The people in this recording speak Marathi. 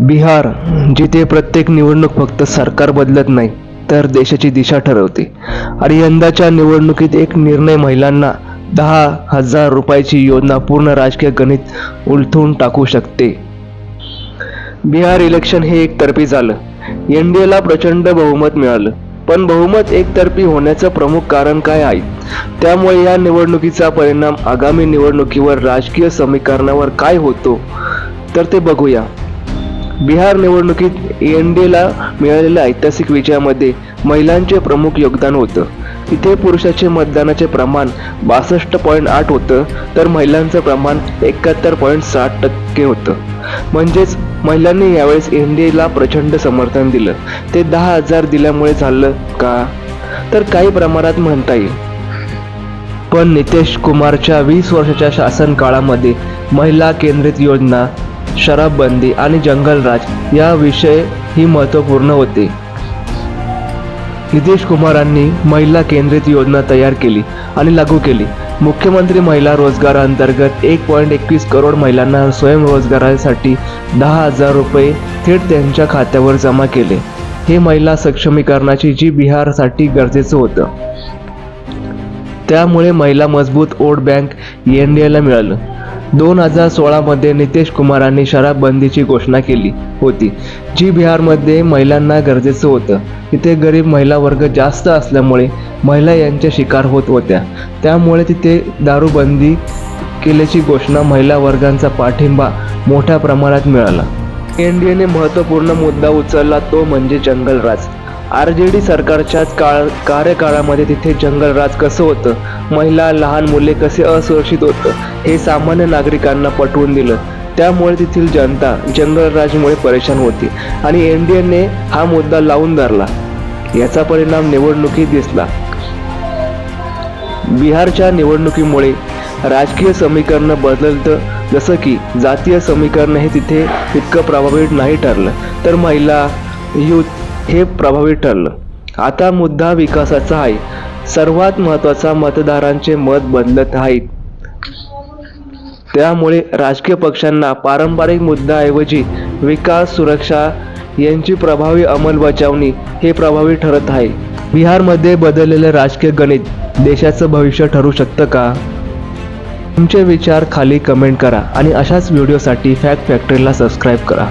बिहार जिथे प्रत्येक निवडणूक फक्त सरकार बदलत नाही तर देशाची दिशा ठरवते. आणि यंदाच्या निवडणुकीत एक निर्णय महिलांना दहा हजार रुपयाची योजना पूर्ण राजकीय गणित उलथून टाकू शकते. बिहार इलेक्शन हे एकतर्फी झालं. एन डी एला प्रचंड बहुमत मिळालं. पण बहुमत एकतर्फी होण्याचं प्रमुख कारण काय आहे? त्यामुळे या निवडणुकीचा परिणाम आगामी निवडणुकीवर राजकीय समीकरणावर काय होतो? तर ते बघूया. बिहार निवडणुकीत एन डी मिळालेल्या ऐतिहासिक विजयामध्ये महिलांचे प्रमुख योगदान होतं. इथे पुरुषाचे मतदानाचे प्रमाण बासष्ट पॉईंट आठ होतं तर महिलांचं प्रमाण एकाहत्तर पॉईंट साठ टक्के होतं. म्हणजेच महिलांनी यावेळेस एन डी प्रचंड समर्थन दिलं. ते दहा हजार दिल्यामुळे झालं का? तर काही प्रमाणात म्हणता येईल. पण नितेश कुमारच्या वीस वर्षाच्या शासन काळामध्ये महिला केंद्रित योजना शराबबंदी आणि जंगलराज या विषय ही महत्त्वपूर्ण होते. नितीश कुमारांनी महिला केंद्रित योजना तयार केली आणि लागू केली. मुख्यमंत्री महिला रोजगार अंतर्गत एक पॉईंट एकवीस करोड महिलांना स्वयंरोजगारासाठी दहा हजार रुपये थेट त्यांच्या खात्यावर जमा केले. हे महिला सक्षमीकरणाची जी बिहारसाठी गरजेचं होतं. त्यामुळे महिला मजबूत वोट बँक एन डी एला मिळालं. दोन हजार सोळामध्ये नितेश कुमारांनी शराबबंदीची घोषणा केली होती जी बिहारमध्ये महिलांना गरजेचं होतं. तिथे गरीब महिला वर्ग जास्त असल्यामुळे महिला यांच्या शिकार होत होत्या. त्यामुळे तिथे दारूबंदी केल्याची घोषणा महिला वर्गांचा पाठिंबा मोठ्या प्रमाणात मिळाला. एन डी एने महत्त्वपूर्ण मुद्दा उचलला तो म्हणजे जंगलराज. आर जे डी सरकारच्याच काळ कार्यकाळामध्ये तिथे जंगलराज कसं होतं? महिला लहान मुले कसे असुरक्षित होतं? हे सामान्य नागरिकांना पटवून दिलं. त्यामुळे तेथील जनता जंगलराजमुळे परेशान होती आणि एन डी एने हा मुद्दा लावून धरला. याचा परिणाम निवडणुकीत दिसला. बिहारच्या निवडणुकीमुळे राजकीय समीकरण बदलतं जसं की जातीय समीकरण हे तिथे इतकं प्रभावी नाही ठरलं. तर महिला युथ हे प्रभावी ठरलं. आता मुद्दा विकासाचा आहे. सर्वात महत्त्वाचा मतदारांचे मत बदलत आहेत. त्यामुळे राजकीय पक्षांना पारंपरिक मुद्द्याऐवजी विकास सुरक्षा यांची प्रभावी अंमलबजावणी हे प्रभावी ठरत आहे. बिहारमध्ये बदललेलं राजकीय गणित देशाचं भविष्य ठरू शकतं का? तुमचे विचार खाली कमेंट करा आणि अशाच व्हिडिओसाठी फॅक्ट फॅक्टरीला सबस्क्राईब करा.